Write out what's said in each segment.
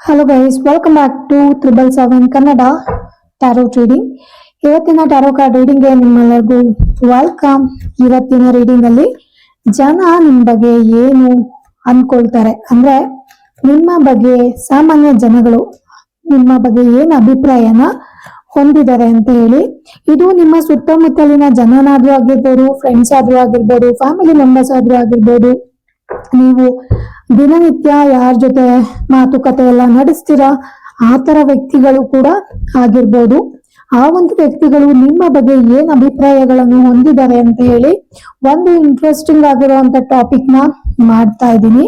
Hello guys welcome back to triple seven Kannada tarot reading ಇವತ್ತಿನ tarot card ರೀಡಿಂಗ್ಗೆ ನಿಮ್ಮೆಲ್ಲರಿಗೂ welcome ಇವತ್ತಿನ reading ಅಲ್ಲಿ ಜನ ನಿಮ್ಮ ಬಗ್ಗೆ ಏನು ಅನ್ಕೊಳ್ತಾರೆ? ಅಂದ್ರೆ ನಿಮ್ಮ ಬಗ್ಗೆ ಸಾಮಾನ್ಯ ಜನಗಳು ನಿಮ್ಮ ಬಗ್ಗೆ ಏನು ಅಭಿಪ್ರಾಯನ ಹೊಂದಿದ್ದಾರೆ ಅಂತ ಹೇಳಿ, ಇದು ನಿಮ್ಮ ಸುತ್ತಮುತ್ತಲಿನ ಜನನಾದ್ರೂ ಆಗಿರ್ಬೋದು ಫ್ರೆಂಡ್ಸ್ ಆದ್ರೂ ಆಗಿರ್ಬೋದು ಫ್ಯಾಮಿಲಿ ಮೆಂಬರ್ಸ್ ಆದ್ರೂ ಆಗಿರ್ಬೋದು ನೀವು ದಿನನಿತ್ಯ ಯಾರ ಜೊತೆ ಮಾತುಕತೆ ಎಲ್ಲ ನಡೆಸ್ತೀರಾ? ಆ ತರ ವ್ಯಕ್ತಿಗಳು ಕೂಡ ಆಗಿರ್ಬೋದು. ಆ ಒಂದು ವ್ಯಕ್ತಿಗಳು ನಿಮ್ಮ ಬಗ್ಗೆ ಏನ್ ಅಭಿಪ್ರಾಯಗಳನ್ನು ಹೊಂದಿದ್ದಾರೆ ಅಂತ ಹೇಳಿ ಒಂದು ಇಂಟ್ರೆಸ್ಟಿಂಗ್ ಆಗಿರುವಂತ ಟಾಪಿಕ್ನ ಮಾಡ್ತಾ ಇದ್ದೀನಿ.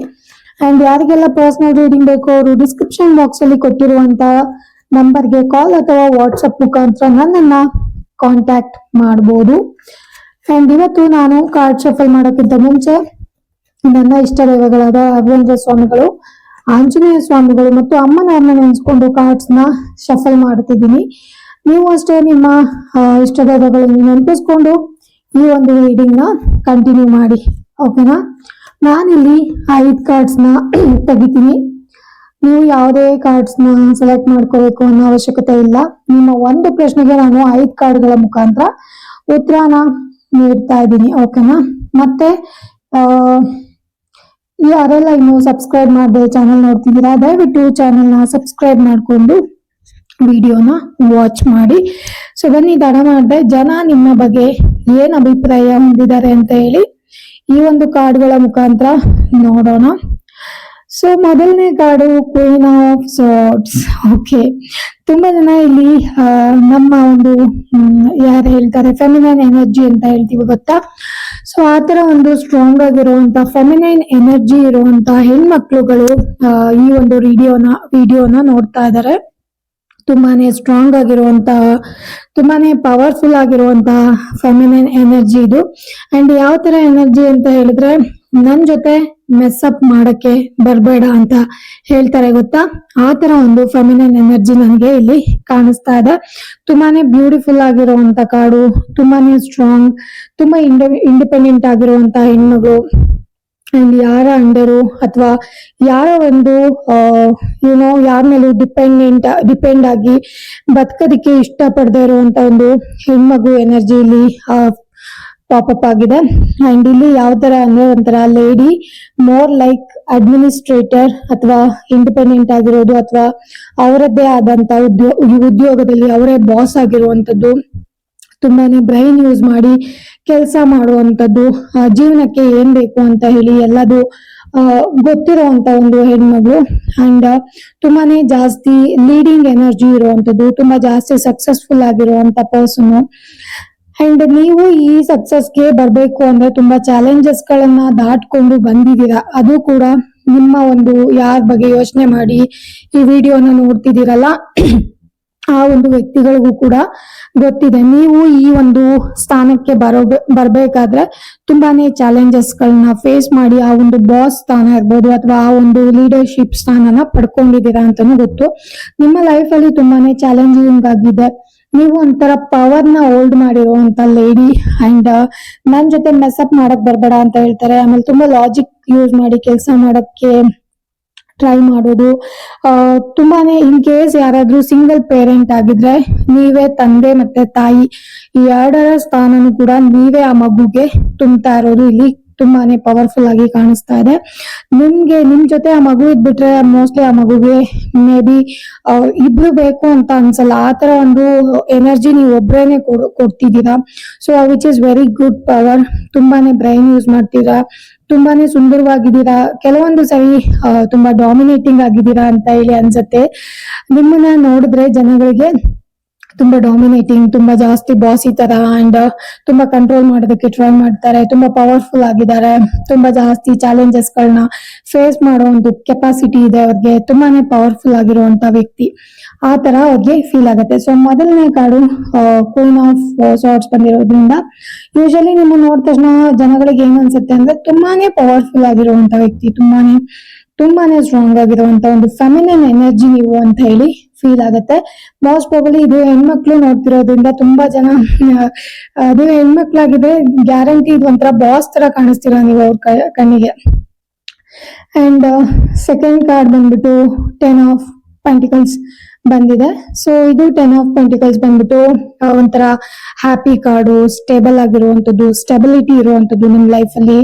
ಅಂಡ್ ಯಾರಿಗೆಲ್ಲ ಪರ್ಸನಲ್ ರೀಡಿಂಗ್ ಬೇಕು ಅವರು ಡಿಸ್ಕ್ರಿಪ್ಷನ್ ಬಾಕ್ಸ್ ಅಲ್ಲಿ ನಂಬರ್ಗೆ ಕಾಲ್ ಅಥವಾ ವಾಟ್ಸಪ್ ಮುಖಾಂತರ ನನ್ನನ್ನ ಕಾಂಟ್ಯಾಕ್ಟ್ ಮಾಡಬಹುದು ಅಂಡ್ ಇವತ್ತು ನಾನು ಕಾರ್ಡ್ ಶಫಲ್ ಮಾಡೋಕ್ಕಿಂತ ಮುಂಚೆ ನನ್ನ ಇಷ್ಟ ದೈವಗಳಾದ ರಾಘವೇಂದ್ರ ಸ್ವಾಮಿಗಳು, ಆಂಜನೇಯ ಸ್ವಾಮಿಗಳು ಮತ್ತು ಅಮ್ಮನವ್ರನ್ನ ನೆನೆಸ್ಕೊಂಡು ಕಾರ್ಡ್ಸ್ನ ಶಫಲ್ ಮಾಡ್ತಿದ್ದೀನಿ. ನೀವು ಅಷ್ಟೇ ನಿಮ್ಮ ಇಷ್ಟ ದೈವಗಳನ್ನು ನೆನಪಿಸ್ಕೊಂಡು ಈ ಒಂದು ರೀಡಿಂಗ್ನ ಕಂಟಿನ್ಯೂ ಮಾಡಿ ಓಕೆನಾ ನಾನಿಲ್ಲಿ ಐದು ಕಾರ್ಡ್ಸ್ನ ತೆಗಿತೀನಿ. ನೀವು ಯಾವುದೇ ಕಾರ್ಡ್ಸ್ನ ಸೆಲೆಕ್ಟ್ ಮಾಡ್ಕೋಬೇಕು ಅನ್ನೋ ಅವಶ್ಯಕತೆ ಇಲ್ಲ. ನಿಮ್ಮ ಒಂದು ಪ್ರಶ್ನೆಗೆ ನಾನು ಐದು ಕಾರ್ಡ್ಗಳ ಮುಖಾಂತರ ಉತ್ತರನ ನೀಡ್ತಾ ಇದ್ದೀನಿ ಓಕೆನಾ ಮತ್ತೆ ಯಾರೆಲ್ಲ ಇನ್ನು ಸಬ್ಸ್ಕ್ರೈಬ್ ಮಾಡದೆ ಚಾನಲ್ ನೋಡ್ತಿದ್ದೀರಾ, ದಯವಿಟ್ಟು ಚಾನಲ್ನ ಸಬ್ಸ್ಕ್ರೈಬ್ ಮಾಡಿಕೊಂಡು ವಿಡಿಯೋನ ವಾಚ್ ಮಾಡಿ. ಸೊ ಬನ್ನಿ, ದಡ ಮಾಡಿದೆ. ಜನ ನಿಮ್ಮ ಬಗ್ಗೆ ಏನು ಅಭಿಪ್ರಾಯ ಹೊಂದಿದ್ದಾರೆ ಅಂತ ಹೇಳಿ ಈ ಒಂದು ಕಾರ್ಡ್ಗಳ ಮುಖಾಂತರ ನೋಡೋಣ. ಸೊ ಮೊದಲನೇ card queen of swords okay ತುಂಬಾ ಜನ ಇಲ್ಲಿ ನಮ್ಮ ಒಂದು ಯಾರು ಹೇಳ್ತಾರೆ? ಫೆಮಿನನ್ ಎನರ್ಜಿ ಅಂತ ಹೇಳ್ತೀವಿ, ಗೊತ್ತಾ? ಸೊ ಆ ತರ ಒಂದು ಸ್ಟ್ರಾಂಗ್ ಆಗಿರುವಂತ ಫೆಮಿನೈನ್ ಎನರ್ಜಿ ಇರುವಂತ ಹೆಣ್ಮಕ್ಳುಗಳು ಈ ಒಂದು ವಿಡಿಯೋನ ವಿಡಿಯೋನ ನೋಡ್ತಾ ಇದ್ದಾರೆ ತುಂಬಾನೇ ಸ್ಟ್ರಾಂಗ್ ಆಗಿರುವಂತಹ ತುಂಬಾನೇ ಪವರ್ಫುಲ್ ಆಗಿರುವಂತಹ ಫೆಮಿನೈನ್ ಎನರ್ಜಿ ಇದು. ಅಂಡ್ ಯಾವ ತರ ಎನರ್ಜಿ ಅಂತ ಹೇಳಿದ್ರೆ ನನ್ ಜೊತೆ ಮೆಸ್ ಅಪ್ ಮಾಡಕ್ಕೆ ಬರಬೇಡ ಅಂತ ಹೇಳ್ತಾರೆ ಗೊತ್ತಾ? ಆ ತರ ಒಂದು ಫೆಮಿನನ್ ಎನರ್ಜಿ ನನಗೆ ಇಲ್ಲಿ ಕಾಣಿಸ್ತಾ ಇದೆ. ತುಂಬಾನೇ ಬ್ಯೂಟಿಫುಲ್ ಆಗಿರುವಂತ ಕಾಡು, ತುಂಬಾನೇ ಸ್ಟ್ರಾಂಗ್ ತುಂಬಾ ಇಂಡ ಇಂಡಿಪೆಂಡೆಂಟ್ ಆಗಿರುವಂತ ಹೆಣ್ಮಗಳು ಅಂಡ್ ಯಾರ ಅಂಡರು ಅಥವಾ ಯಾರ ಒಂದು ಯುನೋ ಯಾರ ಮೇಲೂ ಡಿಪೆಂಡೆಂಟ್ ಡಿಪೆಂಡ್ ಆಗಿ ಬದುಕೋದಕ್ಕೆ ಇಷ್ಟಪಡದೇ ಇರುವಂತ ಒಂದು ಹೆಣ್ಮಗು ಎನರ್ಜಿ ಇಲ್ಲಿ ಪಾಪಪ್ ಆಗಿದೆ. ಅಂಡ್ ಇಲ್ಲಿ ಯಾವ ತರ ಅಂದ್ರೆ ಒಂಥರ ಲೇಡಿ ಮೋರ್ ಲೈಕ್ ಅಡ್ಮಿನಿಸ್ಟ್ರೇಟರ್ ಅಥವಾ ಇಂಡಿಪೆಂಡೆಂಟ್ ಆಗಿರೋದು ಅಥವಾ ಅವರದ್ದೇ ಆದಂತ ಉದ್ಯೋ ಉದ್ಯೋಗದಲ್ಲಿ ಅವರೇ ಬಾಸ್ ಆಗಿರುವಂತದ್ದು ತುಂಬಾನೇ ಬ್ರೈನ್ ಯೂಸ್ ಮಾಡಿ ಕೆಲಸ ಮಾಡುವಂತದ್ದು ಜೀವನಕ್ಕೆ ಏನ್ ಬೇಕು ಅಂತ ಹೇಳಿ ಎಲ್ಲದು ಗೊತ್ತಿರುವಂತ ಒಂದು ಹೆಣ್ಮಗಳು. ಅಂಡ್ ತುಂಬಾನೇ ಜಾಸ್ತಿ ಲೀಡಿಂಗ್ ಎನರ್ಜಿ ಇರುವಂತದ್ದು, ತುಂಬಾ ಜಾಸ್ತಿ ಸಕ್ಸಸ್ಫುಲ್ ಆಗಿರುವಂತ ಪರ್ಸನ್ ಅಂಡ್ ನೀವು ಈ ಸಕ್ಸಸ್ಗೆ ಬರಬೇಕು ಅಂದ್ರೆ ತುಂಬಾ ಚಾಲೆಂಜಸ್ ಗಳನ್ನ ದಾಟ್ಕೊಂಡು ಬಂದಿದ್ದೀರಾ? ಅದು ಕೂಡ ನಿಮ್ಮ ಒಂದು ಯಾರ ಬಗ್ಗೆ ಯೋಚನೆ ಮಾಡಿ ಈ ವಿಡಿಯೋನ ನೋಡ್ತಿದ್ದೀರಲ್ಲ? ಆ ಒಂದು ವ್ಯಕ್ತಿಗಳಿಗೂ ಕೂಡ ಗೊತ್ತಿದೆ. ನೀವು ಈ ಒಂದು ಸ್ಥಾನಕ್ಕೆ ಬರೋ ಬರ್ಬೇಕಾದ್ರೆ ತುಂಬಾನೇ ಚಾಲೆಂಜಸ್ ಗಳನ್ನ ಫೇಸ್ ಮಾಡಿ ಆ ಒಂದು ಬಾಸ್ ಸ್ಥಾನ ಇರ್ಬೋದು ಅಥವಾ ಆ ಒಂದು ಲೀಡರ್ಶಿಪ್ ಸ್ಥಾನನ ಪಡ್ಕೊಂಡಿದ್ದೀರಾ ಅಂತಾನು ಗೊತ್ತು. ನಿಮ್ಮ ಲೈಫ್ ಅಲ್ಲಿ ತುಂಬಾನೇ ಚಾಲೆಂಜಿಂಗ್ ಆಗಿದೆ ನೀವು ಒಂಥರ ಪವರ್ನ ಹೋಲ್ಡ್ ಮಾಡಿರುವಂತ ಲೇಡಿ ಅಂಡ್ ನನ್ ಜೊತೆ ಮೆಸಪ್ ಮಾಡಕ್ ಬರ್ಬೇಡ ಅಂತ ಹೇಳ್ತಾರೆ. ಆಮೇಲೆ ತುಂಬಾ ಲಾಜಿಕ್ ಯೂಸ್ ಮಾಡಿ ಕೆಲಸ ಮಾಡಕ್ಕೆ ಟ್ರೈ ಮಾಡೋದು. ತುಂಬಾನೇ ಇನ್ ಕೇಸ್ ಯಾರಾದ್ರೂ ಸಿಂಗಲ್ ಪೇರೆಂಟ್ ಆಗಿದ್ರೆ ನೀವೇ ತಂದೆ ಮತ್ತೆ ತಾಯಿ ಈ ಎರಡರ ಸ್ಥಾನನು ಕೂಡ ನೀವೇ ಆ ಮಗುಗೆ ತುಂಬ್ತಾ ಇರೋದು ಇಲ್ಲಿ ತುಂಬಾನೇ ಪವರ್ಫುಲ್ ಆಗಿ ಕಾಣಿಸ್ತಾ ಇದೆ. ನಿಮ್ಗೆ, ನಿಮ್ ಜೊತೆ ಆ ಮಗು ಇದ್ಬಿಟ್ರೆ ಮೋಸ್ಟ್ಲಿ ಆ ಮಗುಗೆ ಮೇ ಬಿ ಇಬ್ರು ಬೇಕು ಅಂತ ಅನ್ಸಲ್ಲ. ಆ ತರ ಒಂದು ಎನರ್ಜಿ ನೀವು ಒಬ್ರೇನೆ ಕೊಡ್- ಕೊಡ್ತಿದ್ದೀರಾ? So which is very good power ತುಂಬಾನೇ ಬ್ರೈನ್ ಯೂಸ್ ಮಾಡ್ತೀರಾ? ತುಂಬಾನೇ ಸುಂದರವಾಗಿದ್ದೀರಾ? ಕೆಲವೊಂದು ಸರಿ ತುಂಬಾ ಡಾಮಿನೇಟಿಂಗ್ ಆಗಿದ್ದೀರಾ ಅಂತ ಹೇಳಿ ಅನ್ಸತ್ತೆ. ನಿಮ್ಮನ್ನ ನೋಡಿದ್ರೆ ಜನಗಳಿಗೆ ತುಂಬಾ ಡಾಮಿನೇಟಿಂಗ್ ತುಂಬಾ ಜಾಸ್ತಿ ಬಾಸ್ ಈ ತರ ಅಂಡ್ ತುಂಬಾ ಕಂಟ್ರೋಲ್ ಮಾಡೋದಕ್ಕೆ ಟ್ರೈ ಮಾಡ್ತಾರೆ, ತುಂಬಾ ಪವರ್ಫುಲ್ ಆಗಿದ್ದಾರೆ, ತುಂಬಾ ಜಾಸ್ತಿ ಚಾಲೆಂಜಸ್ ಗಳನ್ನ ಫೇಸ್ ಮಾಡೋ ಒಂದು ಕೆಪಾಸಿಟಿ ಇದೆ ಅವ್ರಿಗೆ, ತುಂಬಾನೇ ಪವರ್ಫುಲ್ ಆಗಿರುವಂತ ವ್ಯಕ್ತಿ. ಆ ತರ ಅವ್ರಿಗೆ ಫೀಲ್ ಆಗುತ್ತೆ. ಸೊ ಮೊದಲನೇ ಕಾರ್ಡು ಕ್ವೀನ್ ಆಫ್ ಸಾರ್ಟ್ಸ್ ಬಂದಿರೋದ್ರಿಂದ ಯೂಶಲಿ ನಿಮ್ಮ ನೋಡಿದ ತಕ್ಷಣ ಜನಗಳಿಗೆ ಏನು ಅನ್ಸುತ್ತೆ ಅಂದ್ರೆ ತುಂಬಾನೇ ಪವರ್ಫುಲ್ ಆಗಿರುವಂತ ವ್ಯಕ್ತಿ, ತುಂಬಾನೇ ತುಂಬಾನೇ ಸ್ಟ್ರಾಂಗ್ ಆಗಿರುವಂತ ಒಂದು ಫೆಮಿನನ್ ಎನರ್ಜಿ ನೀವು ಅಂತ ಹೇಳಿ ಫೀಲ್ ಆಗುತ್ತೆ. ಮೋಸ್ಟ್ ಪ್ರಾಬಲಿ ಇದು ಹೆಣ್ಮಕ್ಳು ನೋಡ್ತಿರೋದ್ರಿಂದ ತುಂಬಾ ಜನ ಅದು ಹೆಣ್ಮಕ್ಳಾಗಿದೆ ಗ್ಯಾರಂಟಿ ಇದು ಒಂಥರ ಬಾಸ್ ತರ ಕಾಣಿಸ್ತೀರ ನೀವು ಅವ್ರ ಕಣ್ಣಿಗೆ. ಅಂಡ್ ಸೆಕೆಂಡ್ ಕಾರ್ಡ್ ಬಂದ್ಬಿಟ್ಟು ಟೆನ್ ಆಫ್ ಪೆಂಟಿಕಲ್ಸ್ ಬಂದಿದೆ. ಸೊ ಇದು ಟೆನ್ ಆಫ್ ಪೆಂಟಿಕಲ್ಸ್ ಬಂದ್ಬಿಟ್ಟು ಒಂಥರ ಹ್ಯಾಪಿ ಕಾರ್ಡು ಸ್ಟೇಬಲ್ ಆಗಿರುವಂತದ್ದು ಸ್ಟೆಬಿಲಿಟಿ ಇರುವಂತದ್ದು ನಿಮ್ ಲೈಫ್ ಅಲ್ಲಿ.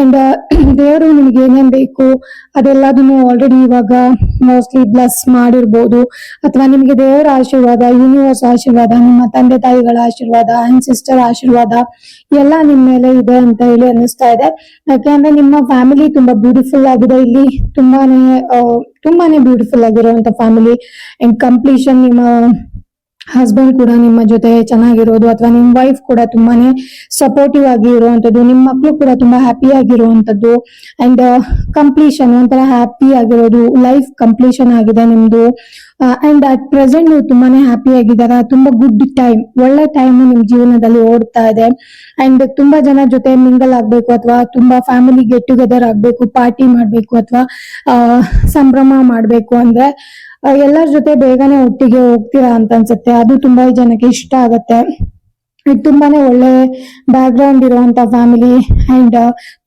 ಅಂಡ್ ದೇವರು ನಿಮ್ಗೆ ಏನೇನ್ ಬೇಕು, ಅದೆಲ್ಲದನ್ನು ಆಲ್ರೆಡಿ ಇವಾಗ ಮೋಸ್ಟ್ಲಿ ಬ್ಲಸ್ ಮಾಡಿರ್ಬೋದು. ಅಥವಾ ನಿಮ್ಗೆ ದೇವರ ಆಶೀರ್ವಾದ ಯೂನಿವರ್ಸ್ ಆಶೀರ್ವಾದ, ನಿಮ್ಮ ತಂದೆ ತಾಯಿಗಳ ಆಶೀರ್ವಾದ ಸಿಸ್ಟರ್ ಆಶೀರ್ವಾದ ಎಲ್ಲ ನಿಮ್ ಮೇಲೆ ಇದೆ ಅಂತ ಹೇಳಿ ಅನ್ನಿಸ್ತಾ ಇದೆ. ಯಾಕೆಂದ್ರೆ ನಿಮ್ಮ ಫ್ಯಾಮಿಲಿ ತುಂಬಾ ಬ್ಯೂಟಿಫುಲ್ ಆಗಿದೆ. ಇಲ್ಲಿ ತುಂಬಾನೇ ತುಂಬಾನೇ ಬ್ಯೂಟಿಫುಲ್ ಆಗಿರುವಂತ ಫ್ಯಾಮಿಲಿ ಅಂಡ್ ಕಂಪ್ಲೀಷನ್ ನಿಮ್ಮ ಹಸ್ಬೆಂಡ್ ಕೂಡ ನಿಮ್ಮ ಜೊತೆ ಚೆನ್ನಾಗಿರೋದು ಅಥವಾ ನಿಮ್ ವೈಫ್ ಕೂಡ ತುಂಬಾನೇ ಸಪೋರ್ಟಿವ್ ಆಗಿ ಇರುವಂತದ್ದು ನಿಮ್ಮ ಮಕ್ಕಳು ಕೂಡ ತುಂಬಾ ಹ್ಯಾಪಿ ಆಗಿರುವಂತದ್ದು ಅಂಡ್ ಕಂಪ್ಲೀಷನ್ ಒಂಥರ ಹ್ಯಾಪಿ ಆಗಿರೋದು ಲೈಫ್ ಕಂಪ್ಲೀಷನ್ ಆಗಿದೆ ನಿಮ್ದು. ಅಂಡ್ ಅಟ್ ಪ್ರೆಸೆಂಟ್ ನೀವು ತುಂಬಾನೇ ಹ್ಯಾಪಿ ಆಗಿದ್ದಾರೆ? ತುಂಬಾ ಗುಡ್ ಟೈಮ್ ಒಳ್ಳೆ ಟೈಮ್ ನಿಮ್ ಜೀವನದಲ್ಲಿ ಓಡ್ತಾ ಇದೆ. ಅಂಡ್ ತುಂಬಾ ಜನ ಜೊತೆ ಮಿಂಗಲ್ ಆಗ್ಬೇಕು ಅಥವಾ ತುಂಬಾ ಫ್ಯಾಮಿಲಿ ಗೆಟ್ ಟುಗೆದರ್ ಆಗ್ಬೇಕು ಪಾರ್ಟಿ ಮಾಡ್ಬೇಕು ಅಥವಾ ಸಂಭ್ರಮ ಮಾಡ್ಬೇಕು ಅಂದ್ರೆ ಎಲ್ಲರ ಜೊತೆ ಬೇಗನೆ ಒಟ್ಟಿಗೆ ಹೋಗ್ತೀರಾ ಅಂತ ಅನ್ಸುತ್ತೆ. ಅದು ತುಂಬಾ ಜನಕ್ಕೆ ಇಷ್ಟ ಆಗತ್ತೆ. ಇದು ತುಂಬಾನೇ ಒಳ್ಳೆ ಬ್ಯಾಕ್ ಗ್ರೌಂಡ್ ಇರುವಂತ ಫ್ಯಾಮಿಲಿ ಅಂಡ್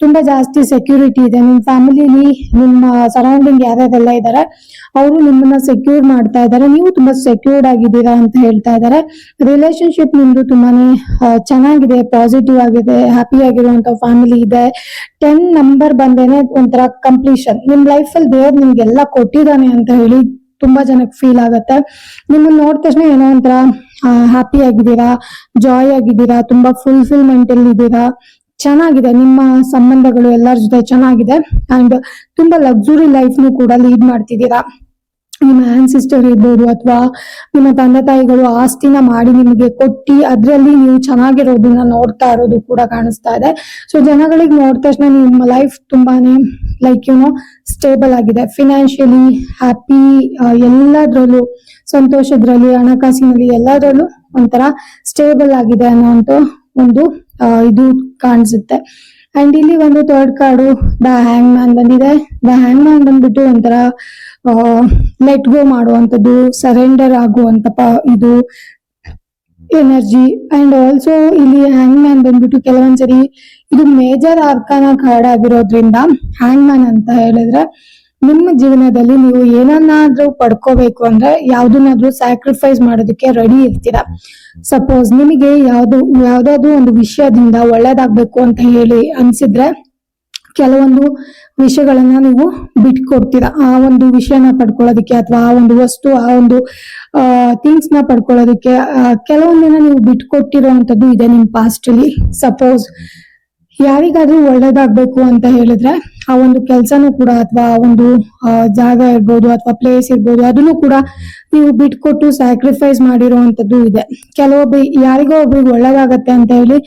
ತುಂಬಾ ಜಾಸ್ತಿ ಸೆಕ್ಯೂರಿಟಿ ಇದೆ. ನಿಮ್ ಫ್ಯಾಮಿಲಿಲಿ ನಿಮ್ಮ ಸರೌಂಡಿಂಗ್ ಯಾರ್ಯಾರೆಲ್ಲ ಇದಾರೆ, ಅವರು ನಿಮ್ಮನ್ನ ಸೆಕ್ಯೂರ್ ಮಾಡ್ತಾ ಇದ್ದಾರೆ ನೀವು ತುಂಬಾ ಸೆಕ್ಯೂರ್ಡ್ ಆಗಿದ್ದೀರಾ ಅಂತ ಹೇಳ್ತಾ ಇದ್ದಾರೆ ರಿಲೇಶನ್ಶಿಪ್ ನಿಮ್ದು ತುಂಬಾನೇ ಚೆನ್ನಾಗಿದೆ ಪಾಸಿಟಿವ್ ಆಗಿದೆ ಹ್ಯಾಪಿ ಆಗಿರುವಂತ ಫ್ಯಾಮಿಲಿ ಇದೆ. ಟೆನ್ ನಂಬರ್ ಬಂದೇನೆ ಒಂಥರ ಕಂಪ್ಲೀಷನ್ ನಿಮ್ ಲೈಫ್ ಅಲ್ಲಿ ದೇವ್ರು ನಿಮ್ಗೆಲ್ಲ ಕೊಟ್ಟಿದ್ದಾನೆ ಅಂತ ಹೇಳಿ ತುಂಬಾ ಜನಕ್ಕೆ ಫೀಲ್ ಆಗತ್ತೆ. ನಿಮ್ಮನ್ನ ನೋಡಿದ ತಕ್ಷಣ ಏನೋ ಒಂಥರ ಹ್ಯಾಪಿ ಆಗಿದ್ದೀರಾ ಜಾಯ್ ಆಗಿದ್ದೀರಾ, ತುಂಬಾ ಫುಲ್ಫಿಲ್ಮೆಂಟ್ ಅಲ್ಲಿ ಇದ್ದೀರಾ, ಚೆನ್ನಾಗಿದೆ. ನಿಮ್ಮ ಸಂಬಂಧಗಳು ಎಲ್ಲರ ಜೊತೆ ಚೆನ್ನಾಗಿದೆ. ಅಂಡ್ ತುಂಬಾ ಲಕ್ಸುರಿ ಲೈಫ್ ಕೂಡ ಲೀಡ್ ಮಾಡ್ತಿದ್ದೀರಾ. ನಿಮ್ಮ ಸಿಸ್ಟರ್ ಇರ್ಬೋದು ಅಥವಾ ನಿಮ್ಮ ತಂದೆ ತಾಯಿಗಳು ಆಸ್ತಿನ ಮಾಡಿ ನಿಮಗೆ ಕೊಟ್ಟಿ ಅದ್ರಲ್ಲಿ ನೀವು ಚೆನ್ನಾಗಿರೋದನ್ನ ನೋಡ್ತಾ ಇರೋದು ಕೂಡ ಕಾಣಿಸ್ತಾ ಇದೆ. ಸೊ ಜನಗಳಿಗೆ ನೋಡಿದ ತಕ್ಷಣ ನಿಮ್ಮ ಲೈಫ್ ತುಂಬಾನೇ ಲೈಕ್ ಯುನೋ ಸ್ಟೇಬಲ್ ಆಗಿದೆ. ಫಿನಾನ್ಷಿಯಲಿ ಹ್ಯಾಪಿ ಎಲ್ಲದ್ರಲ್ಲೂ ಸಂತೋಷದ್ರಲ್ಲಿ, ಹಣಕಾಸಿನಲ್ಲಿ ಎಲ್ಲದರಲ್ಲೂ ಒಂಥರ ಸ್ಟೇಬಲ್ ಆಗಿದೆ ಅನ್ನೋಂತ ಒಂದು ಇದು ಕಾಣಿಸುತ್ತೆ. ಅಂಡ್ ಇಲ್ಲಿ ಒಂದು third card the hang man ಬಂದಿದೆ. ದ ಹ್ಯಾಂಗ್ ಮ್ಯಾನ್ ಬಂದ್ಬಿಟ್ಟು ಒಂಥರ ಲೆಟ್ ಗೋ ಮಾಡುವಂತದ್ದು ಸರೆಂಡರ್ ಆಗುವಂತ ಇದು ಎನರ್ಜಿ ಅಂಡ್ ಆಲ್ಸೋ ಇಲ್ಲಿ ಹ್ಯಾಂಗ್ ಮ್ಯಾನ್ ಬಂದ್ಬಿಟ್ಟು ಕೆಲವೊಂದ್ಸರಿ ಇದು ಮೇಜರ್ ಆರ್ಕಾನ ಕಾರ್ಡ್ ಆಗಿರೋದ್ರಿಂದ ಹ್ಯಾಂಗ್ ಮ್ಯಾನ್ ಅಂತ ಹೇಳಿದ್ರೆ ನಿಮ್ಮ ಜೀವನದಲ್ಲಿ ನೀವು ಏನನ್ನಾದ್ರೂ ಪಡ್ಕೋಬೇಕು ಅಂದ್ರೆ ಯಾವ್ದನ್ನಾದ್ರೂ ಸ್ಯಾಕ್ರಿಫೈಸ್ ಮಾಡೋದಕ್ಕೆ ರೆಡಿ ಇರ್ತೀರಾ. ಸಪೋಸ್ ನಿಮಗೆ ಯಾವ್ದು, ಯಾವ್ದಾದ್ರು ಒಂದು ವಿಷಯದಿಂದ ಒಳ್ಳೇದಾಗ್ಬೇಕು ಅಂತ ಹೇಳಿ ಅನ್ಸಿದ್ರೆ ಕೆಲವೊಂದು ವಿಷಯಗಳನ್ನ ನೀವು ಬಿಟ್ಕೊಡ್ತೀರಾ? ಆ ಒಂದು ವಿಷಯನ ಪಡ್ಕೊಳ್ಳೋದಕ್ಕೆ ಅಥವಾ ಆ ಒಂದು ವಸ್ತು, ಆ ಒಂದು ಥಿಂಗ್ಸ್ನ ಪಡ್ಕೊಳ್ಳೋದಕ್ಕೆ ಕೆಲವೊಂದನ್ನ ನೀವು ಬಿಟ್ಕೊಟ್ಟಿರುವಂತದ್ದು ಇದೆ ನಿಮ್ ಪಾಸ್ಟ್ ಅಲ್ಲಿ. ಸಪೋಸ್ ಯಾರಿಗಾದ್ರೂ ಒಳ್ಳೇದಾಗ್ಬೇಕು ಅಂತ ಹೇಳಿದ್ರೆ ಆ ಒಂದು ಕೆಲಸನೂ ಕೂಡ ಅಥವಾ ಆ ಒಂದು ಜಾಗ ಇರ್ಬೋದು ಅಥವಾ ಪ್ಲೇಸ್ ಇರ್ಬೋದು, ಅದನ್ನು ಕೂಡ ನೀವು ಬಿಟ್ಕೊಟ್ಟು ಸ್ಯಾಕ್ರಿಫೈಸ್ ಮಾಡಿರುವಂತದ್ದು ಇದೆ. ಕೆಲವೊಬ್ಬ, ಯಾರಿಗೋ ಒಬ್ರಿಗೆ ಒಳ್ಳೇದಾಗತ್ತೆ ಅಂತ ಹೇಳಿ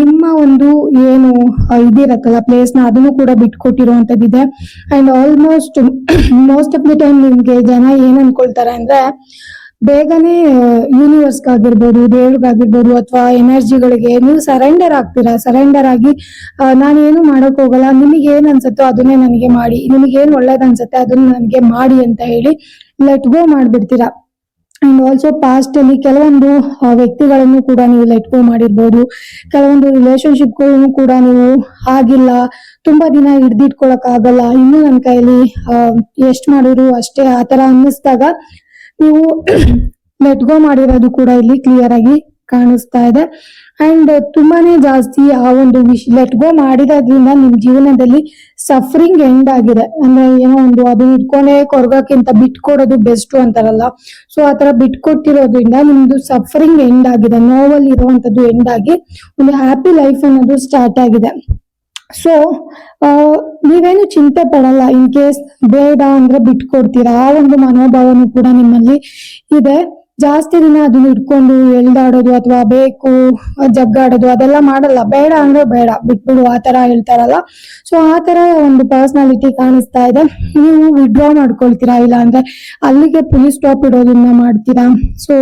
ನಿಮ್ಮ ಒಂದು ಏನು ಇದಿರತ್ತಲ್ಲ ಪ್ಲೇಸ್ನ ಅದನ್ನು ಕೂಡ ಬಿಟ್ಕೊಟ್ಟಿರುವಂತದ್ದು ಇದೆ. And almost most of the time ನಿಮ್ಗೆ ಜನ ಏನ್ ಅನ್ಕೊಳ್ತಾರೆ ಅಂದ್ರೆ ಬೇಗನೆ ಯೂನಿವರ್ಸ್ಗಾಗಿರ್ಬೋದು ದೇವ್ರಿಗಾಗಿರ್ಬೋದು ಅಥವಾ ಎನರ್ಜಿಗಳಿಗೆ ನೀವು ಸರೆಂಡರ್ ಆಗ್ತೀರಾ? ಸರೆಂಡರ್ ಆಗಿ ನಾನು ಏನು ಮಾಡೋಕ್ ಹೋಗಲ್ಲ. ನಿಮಗೆ ಏನ್ ಅನ್ಸುತ್ತೋ ಅದನ್ನೇ ನನಗೆ ಮಾಡಿ. ನಿಮಗೆ ಏನ್ ಒಳ್ಳೇದ್ ಅನ್ಸುತ್ತೆ ಅದನ್ನ ನನಗೆ ಮಾಡಿ ಅಂತ ಹೇಳಿ ಲೆಟ್ ಗೋ ಮಾಡ್ಬಿಡ್ತೀರಾ? ಅಂಡ್ ಆಲ್ಸೋ ಪಾಸ್ಟ್ ಅಲ್ಲಿ ಕೆಲವೊಂದು ವ್ಯಕ್ತಿಗಳನ್ನು ಕೂಡ ನೀವು ಲೆಟ್ ಗೋ ಮಾಡಿರ್ಬೋದು. ಕೆಲವೊಂದು ರಿಲೇಶನ್ಶಿಪ್ಗಳನ್ನು ಕೂಡ ನೀವು ಆಗಿಲ್ಲ. ತುಂಬಾ ದಿನ ಹಿಡ್ದಿಟ್ಕೊಳಕ್ ಆಗಲ್ಲ. ಇನ್ನು ನನ್ನ ಕೈಯಲ್ಲಿ ಎಷ್ಟ್ ಮಾಡಿದ್ರು ಅಷ್ಟೇ. ಆತರ ಅನ್ನಿಸ್ದಾಗ ನೀವು ಲೆಟ್ ಗೋ ಮಾಡಿರೋದು ಕೂಡ ಇಲ್ಲಿ ಕ್ಲಿಯರ್ ಆಗಿ ಕಾಣಿಸ್ತಾ ಇದೆ. ಅಂಡ್ ತುಂಬಾನೇ ಜಾಸ್ತಿ ಆ ಒಂದು ವಿಶ್ ಲೆಟ್ ಗೋ ಮಾಡಿರೋದ್ರಿಂದ ನಿಮ್ ಜೀವನದಲ್ಲಿ ಸಫರಿಂಗ್ ಎಂಡ್ ಆಗಿದೆ. ಅಂದ್ರೆ ಏನೋ ಒಂದು ಅದು ಇಟ್ಕೊಂಡೇ ಕೊರ್ಗಕ್ಕಿಂತ ಬಿಟ್ಕೊಡೋದು ಬೆಸ್ಟ್ ಅಂತಾರಲ್ಲ. ಸೊ ಆತರ ಬಿಟ್ಕೊಟ್ಟಿರೋದ್ರಿಂದ ನಿಮ್ದು ಸಫರಿಂಗ್ ಎಂಡ್ ಆಗಿದೆ. ನೋವಲ್ಲಿ ಇರುವಂತದ್ದು ಎಂಡ್ ಆಗಿ ಒಂದು ಹ್ಯಾಪಿ ಲೈಫ್ ಅನ್ನೋದು ಸ್ಟಾರ್ಟ್ ಆಗಿದೆ. ಸೊ ನೀವೇನು ಚಿಂತೆ ಪಡಲ್ಲ ಇನ್ ಕೇಸ್ ಬೇಡ ಅಂದ್ರೆ ಬಿಟ್ಕೊಡ್ತೀರಾ? ಆ ಒಂದು ಮನೋಭಾವನೂ ಕೂಡ ನಿಮ್ಮಲ್ಲಿ ಇದೆ. ಜಾಸ್ತಿ ದಿನ ಅದನ್ನ ಇಟ್ಕೊಂಡು ಎಳ್ದಾಡೋದು ಅಥವಾ ಬೇಕು, ಜಗ್ಗಾಡೋದು ಅದೆಲ್ಲ ಮಾಡಲ್ಲ. ಬೇಡ ಅಂದ್ರೆ ಬೇಡ. ಬಿಟ್ಬಿಡು, ಆ ತರ ಹೇಳ್ತಾರಲ್ಲ. ಸೊ ಆ ತರ ಒಂದು ಪರ್ಸನಾಲಿಟಿ ಕಾಣಿಸ್ತಾ ಇದೆ. ನೀವು ವಿಡ್ರಾ ಮಾಡ್ಕೊಳ್ತೀರಾ? ಇಲ್ಲ ಅಂದ್ರೆ ಅಲ್ಲಿಗೆ ಪೊಲೀಸ್ ಸ್ಟಾಪ್ ಇಡೋದನ್ನ ಮಾಡ್ತೀರಾ? ಸೊ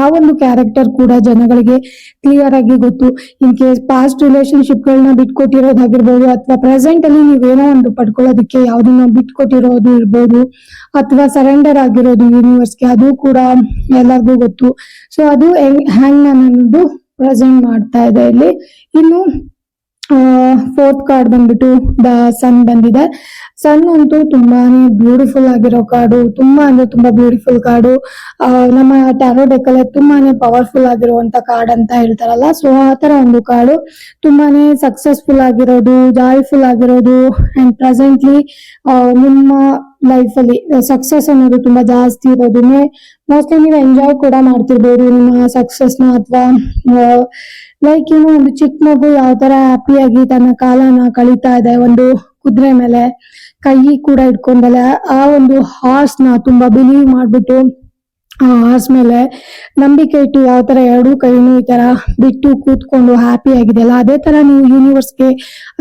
ಆ ಒಂದು ಕ್ಯಾರೆಕ್ಟರ್ ಕೂಡ ಜನಗಳಿಗೆ ಕ್ಲಿಯರ್ ಆಗಿ ಗೊತ್ತು. ಇನ್ ಕೇಸ್ ಪಾಸ್ಟ್ ರಿಲೇಶನ್ಶಿಪ್ ಗಳನ್ನ ಬಿಟ್ಕೊಟ್ಟಿರೋದಾಗಿರ್ಬೋದು, ಅಥವಾ ಪ್ರೆಸೆಂಟ್ ಅಲ್ಲಿ ನೀವೇನೋ ಒಂದು ಪಡ್ಕೊಳ್ಳೋದಕ್ಕೆ ಯಾವ್ದನ್ನ ಬಿಟ್ಕೊಟ್ಟಿರೋದು ಇರ್ಬೋದು, ಅಥವಾ ಸರೆಂಡರ್ ಆಗಿರೋದು ಯೂನಿವರ್ಸ್ಗೆ ಅದು ಕೂಡ ಎಲ್ಲರಿಗೂ ಗೊತ್ತು. ಸೊ ಅದು ಹ್ಯಾಂಗ್ ಮ್ಯಾನ್ ಅನ್ನೋದು ಪ್ರೆಸೆಂಟ್ ಮಾಡ್ತಾ ಇದೆ ಇಲ್ಲಿ. ಇನ್ನು ಫೋರ್ತ್ ಕಾರ್ಡ್ ಬಂದ್ಬಿಟ್ಟು ದ ಸನ್ ಬಂದಿದೆ. ಸನ್ ಅಂತೂ ತುಂಬಾನೇ ಬ್ಯೂಟಿಫುಲ್ ಆಗಿರೋ ಕಾರ್ಡು ತುಂಬಾ ಅಂದ್ರೆ ತುಂಬಾ ಬ್ಯೂಟಿಫುಲ್ ಕಾರ್ಡು ನಮ್ಮ ಟ್ಯಾರೋ ತುಂಬಾನೇ ಪವರ್ಫುಲ್ ಆಗಿರುವಂತ ಕಾರ್ಡ್ ಅಂತ ಹೇಳ್ತಾರಲ್ಲ. ಸೊ ಆ ತರ ಒಂದು ಕಾರ್ಡು ತುಂಬಾನೇ ಸಕ್ಸಸ್ಫುಲ್ ಆಗಿರೋದು ಜಾಯ್ಫುಲ್ ಆಗಿರೋದು. ಅಂಡ್ ಪ್ರೆಸೆಂಟ್ಲಿ ನಿಮ್ಮ ಲೈಫ್ ಅಲ್ಲಿ ಸಕ್ಸಸ್ ಅನ್ನೋದು ತುಂಬಾ ಜಾಸ್ತಿ ಇರೋದನ್ನೇ ಮೋಸ್ಟ್ಲಿ ನೀವು ಎಂಜಾಯ್ ಕೂಡ ಮಾಡ್ತಿರ್ಬೋದು. ನಿಮ್ಮ ಸಕ್ಸಸ್ನ ಅಥವಾ ಲೈಕ್ ಏನು ಒಂದು ಚಿಕ್ಕ ಮಗು ಯಾವ ತರ ಹ್ಯಾಪಿಯಾಗಿ ತನ್ನ ಕಾಲನ ಕಳೀತಾ ಇದೆ, ಒಂದು ಕುದುರೆ ಮೇಲೆ ಕೈ ಕೂಡ ಇಟ್ಕೊಂಡಲ್ಲ ಆ ಒಂದು ಹಾರ್ಸ್ನ ತುಂಬಾ ಬಿಲೀವ್ ಮಾಡ್ಬಿಟ್ಟು ಆ ಹಾರ್ಸ್ ಮೇಲೆ ನಂಬಿಕೆ ಇಟ್ಟು ಯಾವ ತರ ಎರಡೂ ಕೈನೂ ಈ ತರ ಬಿಟ್ಟು ಕೂತ್ಕೊಂಡು ಹ್ಯಾಪಿ ಆಗಿದೆಯಲ್ಲ, ಅದೇ ತರ ನೀವು ಯೂನಿವರ್ಸ್ಗೆ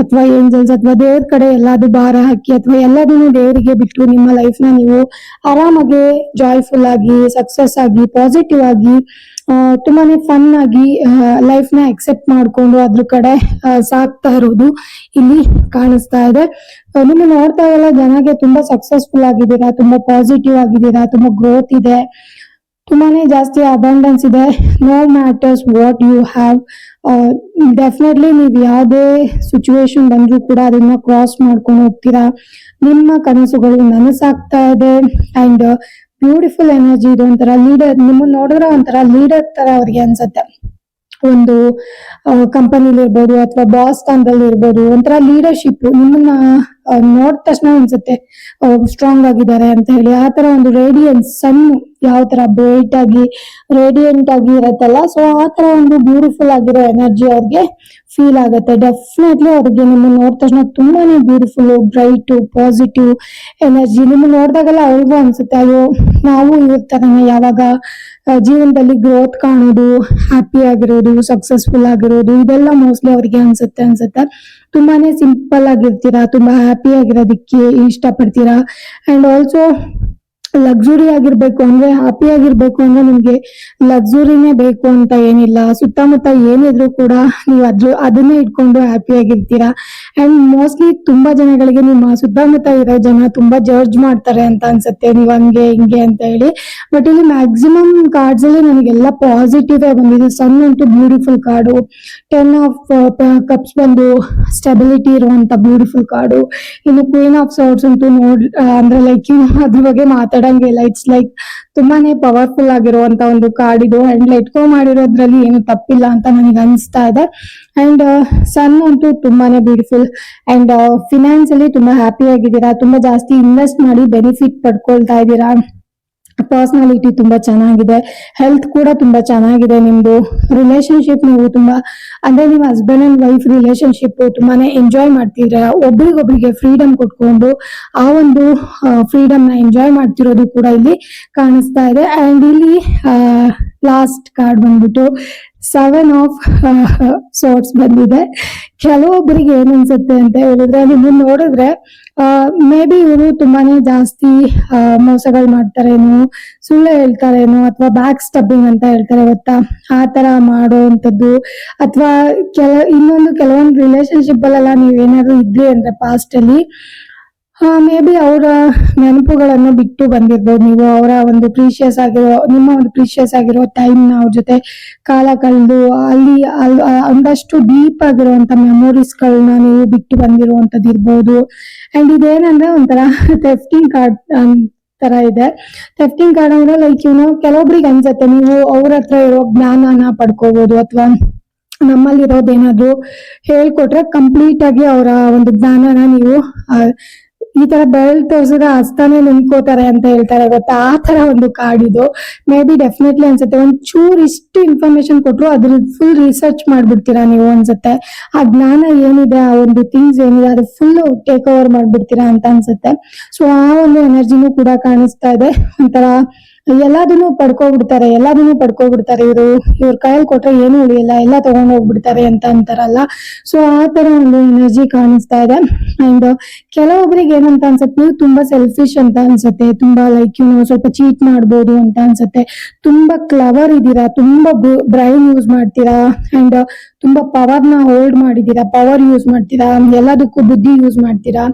ಅಥವಾ ಏಂಜಲ್ಸ್ ಅಥವಾ ದೇವ್ರ ಕಡೆ ಎಲ್ಲಾದ್ರು ಭಾರ ಹಾಕಿ ಅಥವಾ ಎಲ್ಲದನ್ನು ದೇವರಿಗೆ ಬಿಟ್ಟು ನಿಮ್ಮ ಲೈಫ್ನ ನೀವು ಆರಾಮಾಗಿ ಜಾಯ್ಫುಲ್ ಆಗಿ ಸಕ್ಸಸ್ ಆಗಿ ಪಾಸಿಟಿವ್ ಆಗಿ ತುಂಬಾನೇ ಫನ್ ಆಗಿ ಲೈಫ್ನ ಎಕ್ಸೆಪ್ಟ್ ಮಾಡ್ಕೊಂಡು ಅದ್ರ ಕಡೆ ಸಾಕ್ತಾ ಇರೋದು ಇಲ್ಲಿ ಕಾಣಿಸ್ತಾ ಇದೆ. ನಿಮ್ಮ ನೋಡ್ತಾ ಎಲ್ಲ ಜನಗೆ ತುಂಬಾ ಸಕ್ಸಸ್ಫುಲ್ ಆಗಿದ್ದೀರಾ, ತುಂಬಾ ಪಾಸಿಟಿವ್ ಆಗಿದ್ದೀರಾ, ತುಂಬಾ ಗ್ರೋತ್ ಇದೆ. ತುಂಬಾನೇ ಜಾಸ್ತಿ ಅಬಂಡೆನ್ಸ್ ಇದೆ. No matters what you have definitely ನೀವು ಯಾವುದೇ ಸಿಚುವೇಶನ್ ಬಂದರೂ ಕೂಡ ಅದನ್ನ ಕ್ರಾಸ್ ಮಾಡ್ಕೊಂಡು ಹೋಗ್ತೀರಾ? ನಿಮ್ಮ ಕನಸುಗಳು ನನಸಾಗ್ತಾ ಇದೆ. ಅಂಡ್ ಬ್ಯೂಟಿಫುಲ್ ಎನರ್ಜಿ ಇದು ಒಂಥರ ಲೀಡರ್ ನಿಮ್ಮನ್ನ ನೋಡಿದ್ರೆ ಒಂಥರ ಲೀಡರ್ ತರ ಅವ್ರಿಗೆ ಅನ್ಸತ್ತೆ. ಒಂದು ಕಂಪನಿಲಿ ಇರ್ಬೋದು ಅಥವಾ ಬಾಸ್ ಸ್ಥಾನದಲ್ಲಿ ಇರ್ಬೋದು ಒಂಥರ ಲೀಡರ್ಶಿಪ್ ನಿಮ್ಮನ್ನ ನೋಡ್ ತಕ್ಷಣ ಅನ್ಸುತ್ತೆ. ಸ್ಟ್ರಾಂಗ್ ಆಗಿದ್ದಾರೆ ಅಂತ ಹೇಳಿ. ಆ ತರ ಒಂದು ರೇಡಿಯನ್ಸ್ ಸಣ್ಣ ಯಾವ ತರ ಬ್ರೈಟ್ ಆಗಿ ರೇಡಿಯಂಟ್ ಆಗಿ ಇರತ್ತಲ್ಲ ಸೊ ಆ ತರ ಒಂದು ಬ್ಯೂಟಿಫುಲ್ ಆಗಿರೋ ಎನರ್ಜಿ ಅವ್ರಿಗೆ ಫೀಲ್ ಆಗುತ್ತೆ. ಡೆಫಿನೆಟ್ಲಿ ಅವ್ರಿಗೆ ನಿಮ್ಮ ನೋಡಿದ ತಕ್ಷಣ ತುಂಬಾನೇ ಬ್ಯೂಟಿಫುಲ್ ಬ್ರೈಟ್ ಪಾಸಿಟಿವ್ ಎನರ್ಜಿ ನಿಮ್ಮ ನೋಡಿದಾಗೆಲ್ಲ ಅವ್ರಿಗೂ ಅನ್ಸುತ್ತೆ, ಅಯ್ಯೋ, ನಾವು ಇವ್ರ ತರನ ಯಾವಾಗ ಜೀವನದಲ್ಲಿ ಗ್ರೋತ್ ಕಾಣೋದು ಹ್ಯಾಪಿ ಆಗಿರೋದು ಸಕ್ಸಸ್ಫುಲ್ ಆಗಿರೋದು, ಇದೆಲ್ಲ ಮೋಸ್ಟ್ಲಿ ಅವ್ರಿಗೆ ಅನ್ಸುತ್ತೆ ಅನ್ಸುತ್ತೆ. ತುಂಬಾನೇ ಸಿಂಪಲ್ ಆಗಿರ್ತೀರಾ, ತುಂಬಾ ಹ್ಯಾಪಿ ಆಗಿರೋದಕ್ಕೆ ಇಷ್ಟಪಡ್ತೀರಾ? ಅಂಡ್ ಆಲ್ಸೋ ಲಕ್ಸುರಿ ಆಗಿರ್ಬೇಕು ಅಂದ್ರೆ ಹ್ಯಾಪಿ ಆಗಿರ್ಬೇಕು ಅಂದ್ರೆ ನಿಮ್ಗೆ ಲಕ್ಸುರಿನೇ ಬೇಕು ಅಂತ ಏನಿಲ್ಲ. ಸುತ್ತಮುತ್ತ ಏನಿದ್ರು ಕೂಡ ನೀವು ಅದ್ರ ಅದನ್ನೇ ಇಟ್ಕೊಂಡು ಹ್ಯಾಪಿ ಆಗಿರ್ತೀರಾ. ಅಂಡ್ ಮೋಸ್ಟ್ಲಿ ತುಂಬಾ ಜನಗಳಿಗೆ ನಿಮ್ಮ ಸುತ್ತಮುತ್ತ ಇರೋ ಜನ ತುಂಬಾ ಜಡ್ಜ್ ಮಾಡ್ತಾರೆ ಅಂತ ಅನ್ಸುತ್ತೆ. ನೀವು ಹಂಗೆ, ಹಿಂಗೆ ಅಂತ ಹೇಳಿ. ಬಟ್ ಇಲ್ಲಿ ಮ್ಯಾಕ್ಸಿಮಮ್ ಕಾರ್ಡ್ಸ್ ಅಲ್ಲಿ ನನಗೆಲ್ಲ ಪಾಸಿಟಿವ್ ಬಂದಿದೆ ಸನ್ ಅಂತೂ beautiful card ten of cups ಬಂದು ಸ್ಟೆಬಿಲಿಟಿ ಇರುವಂತ ಬ್ಯೂಟಿಫುಲ್ ಕಾರ್ಡು ಇನ್ನು ಕ್ವೀನ್ ಆಫ್ ಸೌಟ್ಸ್ ಅಂತೂ ನೋಡ್, ಅಂದ್ರೆ ಲೈಕ್ ಅದ್ರ ಬಗ್ಗೆ ಮಾತಾಡಂಗಿಲ್ಲ ಇಟ್ಸ್ ಲೈಕ್ ತುಂಬಾನೇ ಪವರ್ಫುಲ್ ಆಗಿರುವಂತ ಒಂದು ಕಾರ್ಡ್ ಇದು. ಅಂಡ್ ಲೆಟ್ಕೋ ಮಾಡಿರೋದ್ರಲ್ಲಿ ಏನು ತಪ್ಪಿಲ್ಲ ಅಂತ ನನಗೆ ಅನಿಸ್ತಾ ಇದೆ. ಅಂಡ್ ಸನ್ ಅಂತೂ ತುಂಬಾನೇ ಬ್ಯೂಟಿಫುಲ್ ಅಂಡ್ ಫಿನಾನ್ಸ್ ಅಲ್ಲಿ ತುಂಬಾ ಹ್ಯಾಪಿ ಆಗಿದ್ದೀರಾ? ತುಂಬಾ ಜಾಸ್ತಿ ಇನ್ವೆಸ್ಟ್ ಮಾಡಿ ಬೆನಿಫಿಟ್ ಪಡ್ಕೊಳ್ತಾ ಇದ್ದೀರಾ? ಪರ್ಸನಾಲಿಟಿ ತುಂಬಾ ಚೆನ್ನಾಗಿದೆ. ಹೆಲ್ತ್ ಕೂಡ ತುಂಬಾ ಚೆನ್ನಾಗಿದೆ ನಿಮ್ದು. ರಿಲೇಶನ್ಶಿಪ್ ನೀವು ತುಂಬಾ, ಅಂದ್ರೆ ನೀವು ಹಸ್ಬೆಂಡ್ ಅಂಡ್ ವೈಫ್ ರಿಲೇಶನ್ಶಿಪ್ ತುಂಬಾನೇ ಎಂಜಾಯ್ ಮಾಡ್ತಿದ್ರೆ, ಒಬ್ರಿಗೊಬ್ರಿಗೆ ಫ್ರೀಡಮ್ ಕೊಟ್ಕೊಂಡು ಆ ಒಂದು ಫ್ರೀಡಮ್ನ ಎಂಜಾಯ್ ಮಾಡ್ತಿರೋದು ಕೂಡ ಇಲ್ಲಿ ಕಾಣಿಸ್ತಾ ಇದೆ. ಅಂಡ್ ಇಲ್ಲಿ ಲಾಸ್ಟ್ ಕಾರ್ಡ್ ಬಂದ್ಬಿಟ್ಟು ಸೆವೆನ್ ಆಫ್ ಸೋರ್ಟ್ಸ್ ಬಂದಿದೆ. ಕೆಲವೊಬ್ಬರಿಗೆ ಏನ್ ಅನ್ಸುತ್ತೆ ಅಂತ ಹೇಳಿದ್ರೆ ನೀವು ನೋಡಿದ್ರೆ ಮೇ ಬಿ ಇವರು ತುಂಬಾನೇ ಜಾಸ್ತಿ ಮೋಸಗಳು ಮಾಡ್ತಾರೇನೋ, ಸುಳ್ಳು ಹೇಳ್ತಾರೇನೋ, ಅಥವಾ ಬ್ಯಾಕ್ ಸ್ಟಬ್ಬಿಂಗ್ ಅಂತ ಹೇಳ್ತಾರೆ ಗೊತ್ತಾ? ಆ ತರ ಮಾಡೋವಂಥದ್ದು ಅಥವಾ ಕೆಲ, ಇನ್ನೊಂದು ಕೆಲವೊಂದು ರಿಲೇಶನ್ಶಿಪ್ ಅಲ್ಲೆಲ್ಲ ನೀವೇನಾದ್ರು ಇದ್ರಿ ಅಂದ್ರೆ ಪಾಸ್ಟ್ ಅಲ್ಲಿ ಮೇ ಬಿ ಅವರ ನೆನಪುಗಳನ್ನು ಬಿಟ್ಟು ಬಂದಿರ್ಬೋದು. ನೀವು ಅವರ ಒಂದು ಪ್ರೀಶಿಯಸ್ ಆಗಿರೋ, ನಿಮ್ಮ ಒಂದು ಪ್ರೀಶಿಯಸ್ ಆಗಿರೋ ಟೈಮ್ನ ಅವ್ರ ಜೊತೆ ಕಾಲ ಕಳೆದು, ಅಲ್ಲಿ ಅಲ್ಲಿ ಒಂದಷ್ಟು ಡೀಪ್ ಆಗಿರುವಂಥ ಮೆಮೊರೀಸ್ಗಳನ್ನ ನೀವು ಬಿಟ್ಟು ಬಂದಿರುವಂಥದ್ದು ಇರ್ಬೋದು. ಆ್ಯಂಡ್ ಇದೇನಂದ್ರೆ ಒಂಥರ ಟೆಫ್ಟಿಂಗ್ ಕಾರ್ಡ್ ತರ ಇದೆ. ಟೆಫ್ಟಿಂಗ್ ಕಾರ್ಡ್ ಅಂದ್ರೆ ಲೈಕ್ ಇವನು ಕೆಲವೊಬ್ರಿಗೆ ಅನ್ಸುತ್ತೆ, ನೀವು ಅವ್ರ ಹತ್ರ ಇರೋ ಜ್ಞಾನನ ಪಡ್ಕೋಬಹುದು ಅಥವಾ ನಮ್ಮಲ್ಲಿರೋದೇನಾದ್ರು ಹೇಳ್ಕೊಟ್ರೆ ಕಂಪ್ಲೀಟ್ ಆಗಿ ಅವರ ಒಂದು ಜ್ಞಾನನ ನೀವು ಈ ತರ ಬೆಳ್ ತೋರ್ಸಿದ್ರೆ ಹಸ್ತಾನೆ ನಿಂತ್ಕೋತಾರೆ ಅಂತ ಹೇಳ್ತಾರೆ, ಗೊತ್ತಾ? ಆ ತರ ಒಂದು ಕಾರ್ಡ್ ಇದು. ಮೇ ಬಿ ಡೆಫಿನೆಟ್ಲಿ ಅನ್ಸುತ್ತೆ. ಒಂದ್ ಚೂರ್ ಇಷ್ಟು ಇನ್ಫಾರ್ಮೇಶನ್ ಕೊಟ್ರು ಅದ್ರ ಫುಲ್ ರಿಸರ್ಚ್ ಮಾಡ್ಬಿಡ್ತೀರಾ ನೀವು ಅನ್ಸುತ್ತೆ. ಆ ಜ್ಞಾನ ಏನಿದೆ, ಆ ಒಂದು ಥಿಂಗ್ಸ್ ಏನಿದೆ, ಅದು ಫುಲ್ ಟೇಕ್ ಓವರ್ ಮಾಡ್ಬಿಡ್ತೀರಾ ಅಂತ ಅನ್ಸುತ್ತೆ. ಸೊ ಆ ಒಂದು ಎನರ್ಜಿನೂ ಕೂಡ ಕಾಣಿಸ್ತಾ ಇದೆ. ಒಂಥರ ಎಲ್ಲದನ್ನು ಪಡ್ಕೊಬಿಡ್ತಾರೆ ಎಲ್ಲದನ್ನು ಪಡ್ಕೊಬಿಡ್ತಾರೆ ಇವರು. ಇವ್ರ ಕೈಯಲ್ಲಿ ಕೊಟ್ರೆ ಏನು ಉಳಿಯಲ್ಲ, ಎಲ್ಲ ತಗೊಂಡ್ ಹೋಗ್ಬಿಡ್ತಾರೆ ಅಂತ ಅಂತಾರಲ್ಲ. ಸೊ ಆ ತರ ಒಂದು ಎನರ್ಜಿ ಕಾಣಿಸ್ತಾ ಇದೆ. ಅಂಡ್ ಕೆಲವೊಬ್ರಿಗೆ ಏನಂತ ಅನ್ಸುತ್ತೆ, ನೀವು ತುಂಬಾ ಸೆಲ್ಫಿಶ್ ಅಂತ ಅನ್ಸುತ್ತೆ, ತುಂಬಾ ಲೈಕ್ ನೀವು ಸ್ವಲ್ಪ ಚೀಟ್ ಮಾಡ್ಬೋದು ಅಂತ ಅನ್ಸುತ್ತೆ. ತುಂಬಾ ಕ್ಲವರ್ ಇದ್ದೀರಾ, ತುಂಬಾ ಬ್ರೈನ್ ಯೂಸ್ ಮಾಡ್ತೀರಾ? ಅಂಡ್ ತುಂಬಾ ಪವರ್ನ ಹೋಲ್ಡ್ ಮಾಡಿದೀರಾ ಪವರ್ ಯೂಸ್ ಮಾಡ್ತೀರಾ? ಎಲ್ಲದಕ್ಕೂ ಬುದ್ಧಿ ಯೂಸ್ ಮಾಡ್ತೀರಾ?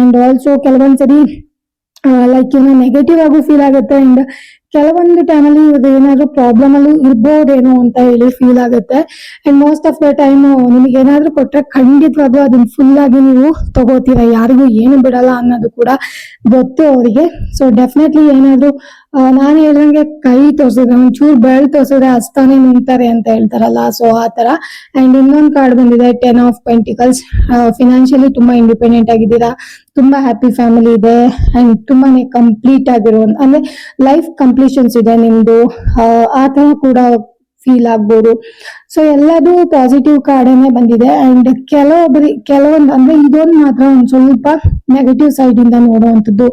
ಅಂಡ್ ಆಲ್ಸೋ ಕೆಲವೊಂದ್ಸರಿ ಲೈಕ್ ಏನೋ ನೆಗೆಟಿವ್ ಆಗು ಫೀಲ್ ಆಗುತ್ತೆ ಅಂಡ್ ಕೆಲವೊಂದು ಟೈಮಲ್ಲಿ ಇವ್ರದ್ದು ಏನಾದ್ರು ಪ್ರಾಬ್ಲಮ್ ಅಲ್ಲಿ ಇರ್ಬೋದೇನೋ ಅಂತ ಹೇಳಿ ಫೀಲ್ ಆಗುತ್ತೆ. And most of the time ನಿಮ್ಗೆ ಏನಾದ್ರು ಕೊಟ್ರೆ ಖಂಡಿತವಾಗ್ಲೂ ಅದನ್ನ ಫುಲ್ ಆಗಿ ನೀವು ತಗೋತೀರಾ. ಯಾರಿಗೂ ಏನು ಬಿಡಲ್ಲ ಅನ್ನೋದು ಕೂಡ ಗೊತ್ತು ಅವರಿಗೆ. ಸೊ ಡೆಫಿನೆಟ್ಲಿ ಏನಾದ್ರು ನಾನು ಹೇಳ್ದಂಗೆ ಕೈ ತೋರ್ಸಿದ್ರೆ, ಒಂಚೂರು ಬೆಳ್ ತೋರ್ಸಿದ್ರೆ ಅಸ್ತಾನೆ ನಿಂತಾರೆ ಅಂತ ಹೇಳ್ತಾರಲ್ಲ. ಸೊ ಆ ತರ ಅಂಡ್ ಇನ್ನೊಂದು ಕಾರ್ಡ್ ಬಂದಿದೆ ಟೆನ್ ಆಫ್ ಪೆಂಟಿಕಲ್ಸ್ ಫಿನಾನ್ಷಿಯಲಿ ತುಂಬಾ ಇಂಡಿಪೆಂಡೆಂಟ್ ಆಗಿದ್ದೀರಾ. ತುಂಬಾ ಹ್ಯಾಪಿ ಫ್ಯಾಮಿಲಿ ಇದೆ ಅಂಡ್ ತುಂಬಾನೇ ಕಂಪ್ಲೀಟ್ ಆಗಿರೋ ಅಂದ್ರೆ ಲೈಫ್ ಕಂಪ್ಲೀಷನ್ಸ್ ಇದೆ ನಿಮ್ದು. ಆ, ತರ ಕೂಡ ಫೀಲ್ ಆಗ್ಬೋದು. ಸೊ ಎಲ್ಲದು ಪಾಸಿಟಿವ್ ಕಾರ್ಡೇನೆ ಬಂದಿದೆ. ಅಂಡ್ ಕೆಲವೊಬ್ಬರಿ ಕೆಲವೊಂದು ಅಂದ್ರೆ ಇದೊಂದು ಮಾತ್ರ ಒಂದ್ ಸ್ವಲ್ಪ ನೆಗೆಟಿವ್ ಸೈಡ್ ಇಂದ ನೋಡುವಂಥದ್ದು.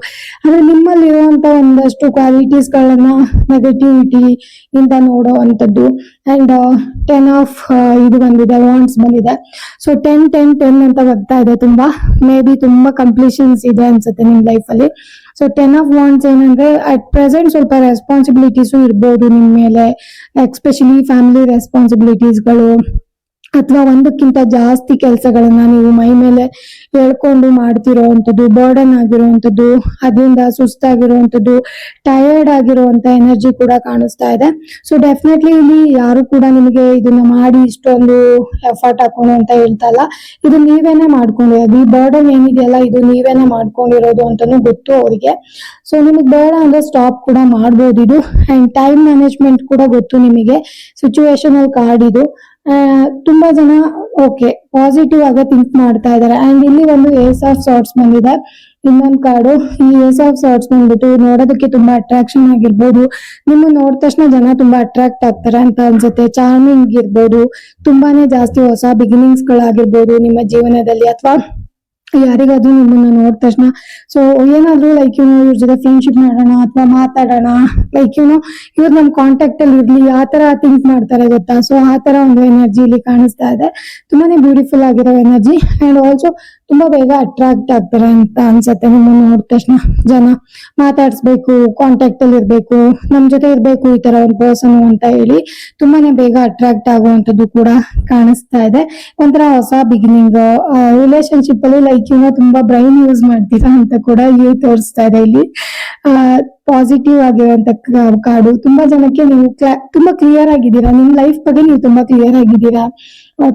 ಅಂದ್ರೆ ನಿಮ್ಮಲ್ಲಿ ಇರುವಂತ ಒಂದಷ್ಟು ಕ್ವಾಲಿಟೀಸ್ ಗಳನ್ನ ನೆಗೆಟಿವಿಟಿ ಇಂದ ನೋಡುವಂಥದ್ದು. ಅಂಡ್ ಟೆನ್ ಆಫ್ ಇದು ಬಂದಿದೆ ವಾಂಡ್ಸ್ ಬಂದಿದೆ. ಸೊ ಟೆನ್ ಟೆನ್ ಟೆನ್ ಅಂತ ಬರ್ತಾ ಇದೆ ತುಂಬಾ. ಮೇ ಬಿ ತುಂಬಾ ಕಂಪ್ಲೀಷನ್ಸ್ ಇದೆ ಅನ್ಸುತ್ತೆ ನಿಮ್ ಲೈಫ್ ಅಲ್ಲಿ. ಸೊ ಟೆನ್ ಆಫ್ ವಾಂಡ್ಸ್ ಏನಂದ್ರೆ ಅಟ್ ಪ್ರೆಸೆಂಟ್ ಸ್ವಲ್ಪ ರೆಸ್ಪಾನ್ಸಿಬಿಲಿಟೀಸು ಇರ್ಬೋದು ನಿಮ್ ಮೇಲೆ ಎಕ್ಸ್ಪೆಷಲಿ ಫ್ಯಾಮಿಲಿ ರೆಸ್ಪಾನ್ಸಿಬಿಲಿಟೀಸ್ಗಳು ಅಥವಾ ಒಂದಕ್ಕಿಂತ ಜಾಸ್ತಿ ಕೆಲಸಗಳನ್ನ ನೀವು ಮೈ ಮೇಲೆ ಹೇಳ್ಕೊಂಡು ಮಾಡ್ತಿರೋವಂಥದ್ದು ಬರ್ಡನ್ ಆಗಿರುವಂಥದ್ದು, ಅದರಿಂದ ಸುಸ್ತಾಗಿರುವಂಥದ್ದು ಟಯರ್ಡ್ ಆಗಿರುವಂತ ಎನರ್ಜಿ ಕೂಡ ಕಾಣಿಸ್ತಾ ಇದೆ. ಸೊ ಡೆಫಿನೆಟ್ಲಿ ಇಲ್ಲಿ ಯಾರು ಕೂಡ ನಿಮಗೆ ಇದನ್ನ ಮಾಡಿ ಇಷ್ಟೊಂದು ಎಫರ್ಟ್ ಹಾಕೊಂಡು ಅಂತ ಹೇಳ್ತಲ್ಲ ಇದು ನೀವೇನೆ ಮಾಡ್ಕೊಂಡಿರೋದು ಈ ಬರ್ಡನ್ ಏನಿದೆಯಲ್ಲ, ಇದು ನೀವೇನೆ ಮಾಡ್ಕೊಂಡಿರೋದು ಅಂತಾನು ಗೊತ್ತು ಅವರಿಗೆ. ಸೊ ನಿಮಗೆ ಬೇಡ ಅಂದ್ರೆ ಸ್ಟಾಪ್ ಕೂಡ ಮಾಡ್ಬೋದು ಇದು. ಅಂಡ್ ಟೈಮ್ ಮ್ಯಾನೇಜ್ಮೆಂಟ್ ಕೂಡ ಗೊತ್ತು ನಿಮಗೆ. ಸಿಚುವೇಶನಲ್ ಕಾರ್ಡ್ ಇದು. ತುಂಬಾ ಜನ ಓಕೆ ಪಾಸಿಟಿವ್ ಆಗಿ ಥಿಂಕ್ ಮಾಡ್ತಾ ಇದಾರೆ ಅಂಡ್ ಇಲ್ಲಿ ಒಂದು ಏಸ್ ಆಫ್ ಸಾರ್ಟ್ಸ್ ಬಂದಿದೆ. ಇನ್ನೊಂದು ಕಾರ್ಡು ಈ ಏಸ್ ಆಫ್ ಸಾರ್ಟ್ಸ್ ಬಂದ್ಬಿಟ್ಟು ನೋಡೋದಕ್ಕೆ ತುಂಬಾ ಅಟ್ರಾಕ್ಷನ್ ಆಗಿರ್ಬೋದು. ನಿಮ್ಮ ನೋಡಿದ ತಕ್ಷಣ ಜನ ತುಂಬಾ ಅಟ್ರಾಕ್ಟ್ ಆಗ್ತಾರೆ ಅಂತ ಅನ್ಸುತ್ತೆ. ಚಾರ್ಮಿಂಗ್ ಇರ್ಬೋದು. ತುಂಬಾನೇ ಜಾಸ್ತಿ ಹೊಸ ಬಿಗಿನಿಂಗ್ಸ್ ಗಳಾಗಿರ್ಬೋದು ನಿಮ್ಮ ಜೀವನದಲ್ಲಿ. ಅಥವಾ ಯಾರಿಗಾದ್ರೂ ನಿಮ್ಮನ್ನ ನೋಡಿದ ತಕ್ಷಣ ಸೊ ಏನಾದ್ರೂ ಲೈಕ್ ಇವ್ನು ಇವ್ರ ಜೊತೆ ಫ್ರೆಂಡ್ಶಿಪ್ ಮಾಡೋಣ ಅಥವಾ ಮಾತಾಡೋಣ ಲೈಕ್ ಇವ್ನು ಇವ್ರು ನಮ್ ಕಾಂಟ್ಯಾಕ್ಟ್ ಅಲ್ಲಿ ಇರ್ಲಿ, ಆ ತರ ಥಿಂಕ್ ಮಾಡ್ತಾರೆ ಗೊತ್ತಾ? ಸೊ ಆ ತರ ಒಂದು ಎನರ್ಜಿ ಇಲ್ಲಿ ಕಾಣಿಸ್ತಾ ಇದೆ. ತುಂಬಾನೇ ಬ್ಯೂಟಿಫುಲ್ ಆಗಿರೋ ಎನರ್ಜಿ ಅಂಡ್ ಆಲ್ಸೋ ತುಂಬಾ ಬೇಗ ಅಟ್ರಾಕ್ಟ್ ಆಗ್ತಾರೆ ಅಂತ ಅನ್ಸತ್ತೆ ನಿಮ್ಮನ್ನ ನೋಡಿದ ತಕ್ಷಣ. ಜನ ಮಾತಾಡಿಸ್ಬೇಕು ಕಾಂಟ್ಯಾಕ್ಟ್ ಅಲ್ಲಿ ಇರ್ಬೇಕು, ನಮ್ ಜೊತೆ ಇರ್ಬೇಕು ಈ ತರ ಒಂದು ಪರ್ಸನ್ ಅಂತ ಹೇಳಿ ತುಂಬಾನೇ ಬೇಗ ಅಟ್ರಾಕ್ಟ್ ಆಗುವಂತದ್ದು ಕೂಡ ಕಾಣಿಸ್ತಾ ಇದೆ. ಒಂಥರ ಹೊಸ ಬಿಗಿನಿಂಗ್ ರಿಲೇಶನ್ಶಿಪ್ ಅಲ್ಲಿ ಲೈಕ್ ಇವ್ನ ತುಂಬಾ ಬ್ರೈನ್ ಯೂಸ್ ಮಾಡ್ತೀರಾ ಅಂತ ಕೂಡ ಇಲ್ಲಿ ತೋರಿಸ್ತಾ ಇದೆ ಇಲ್ಲಿ. ಪಾಸಿಟಿವ್ ಆಗಿರುವಂತ ಕಾರ್ಡು ತುಂಬಾ ಜನಕ್ಕೆ ನೀವು ತುಂಬಾ ಕ್ಲಿಯರ್ ಆಗಿದ್ದೀರಾ? ನಿಮ್ ಲೈಫ್ ಬಗ್ಗೆ ನೀವು ತುಂಬಾ ಕ್ಲಿಯರ್ ಆಗಿದ್ದೀರಾ?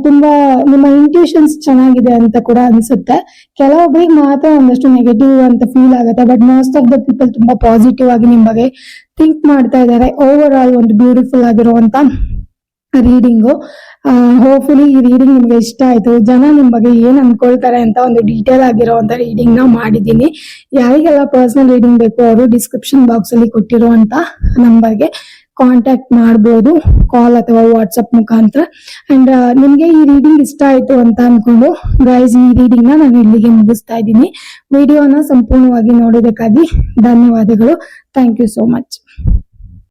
ತುಂಬಾ ನಿಮ್ಮ ಇಂಟ್ಯೂಷನ್ಸ್ ಚೆನ್ನಾಗಿದೆ ಅಂತ ಕೂಡ ಅನ್ಸುತ್ತೆ. ಕೆಲವೊಬ್ಬರಿಗೆ ಮಾತ್ರ ಒಂದಷ್ಟು ನೆಗೆಟಿವ್ ಅಂತ ಫೀಲ್ ಆಗುತ್ತೆ but most of the people ತುಂಬಾ ಪಾಸಿಟಿವ್ ಆಗಿ ನಿಮ್ ಬಗ್ಗೆ ಥಿಂಕ್ ಮಾಡ್ತಾ ಇದ್ದಾರೆ. ಓವರ್ ಆಲ್ ಒಂದು ಬ್ಯೂಟಿಫುಲ್ ಆಗಿರುವಂತ ರೀಡಿಂಗು ಹೋಪ್ಫುಲಿ ಈ ರೀಡಿಂಗ್ ನಿಮ್ಗೆ ಇಷ್ಟ ಆಯ್ತು. ಜನ ನಿಮ್ ಬಗ್ಗೆ ಏನ್ ಅನ್ಕೊಳ್ತಾರೆ ಅಂತ ಒಂದು ಡೀಟೇಲ್ ಅಂತ ರೀಡಿಂಗ್ನ ಮಾಡಿದೀನಿ ಯಾರಿಗೆಲ್ಲ ಪರ್ಸನಲ್ ರೀಡಿಂಗ್ ಬೇಕು ಅವರು ಡಿಸ್ಕ್ರಿಪ್ಷನ್ ಬಾಕ್ಸ್ ಅಲ್ಲಿ ಕೊಟ್ಟಿರುವಂತ ನಂಬರ್ಗೆ ಕಾಂಟ್ಯಾಕ್ಟ್ ಮಾಡ್ಬೋದು. ಕಾಲ್ ಅಥವಾ ವಾಟ್ಸಪ್ ಮುಖಾಂತರ. ಅಂಡ್ ನಿಮ್ಗೆ ಈ ರೀಡಿಂಗ್ ಇಷ್ಟ ಆಯ್ತು ಅಂತ ಅನ್ಕೊಂಡು ಗೈಸ್ ಈ ರೀಡಿಂಗ್ನ ನಾನು ಇಲ್ಲಿಗೆ ಮುಗಿಸ್ತಾ ಇದ್ದೀನಿ. ವಿಡಿಯೋನ ಸಂಪೂರ್ಣವಾಗಿ ನೋಡೋದಕ್ಕಾಗಿ ಧನ್ಯವಾದಗಳು. Thank you so much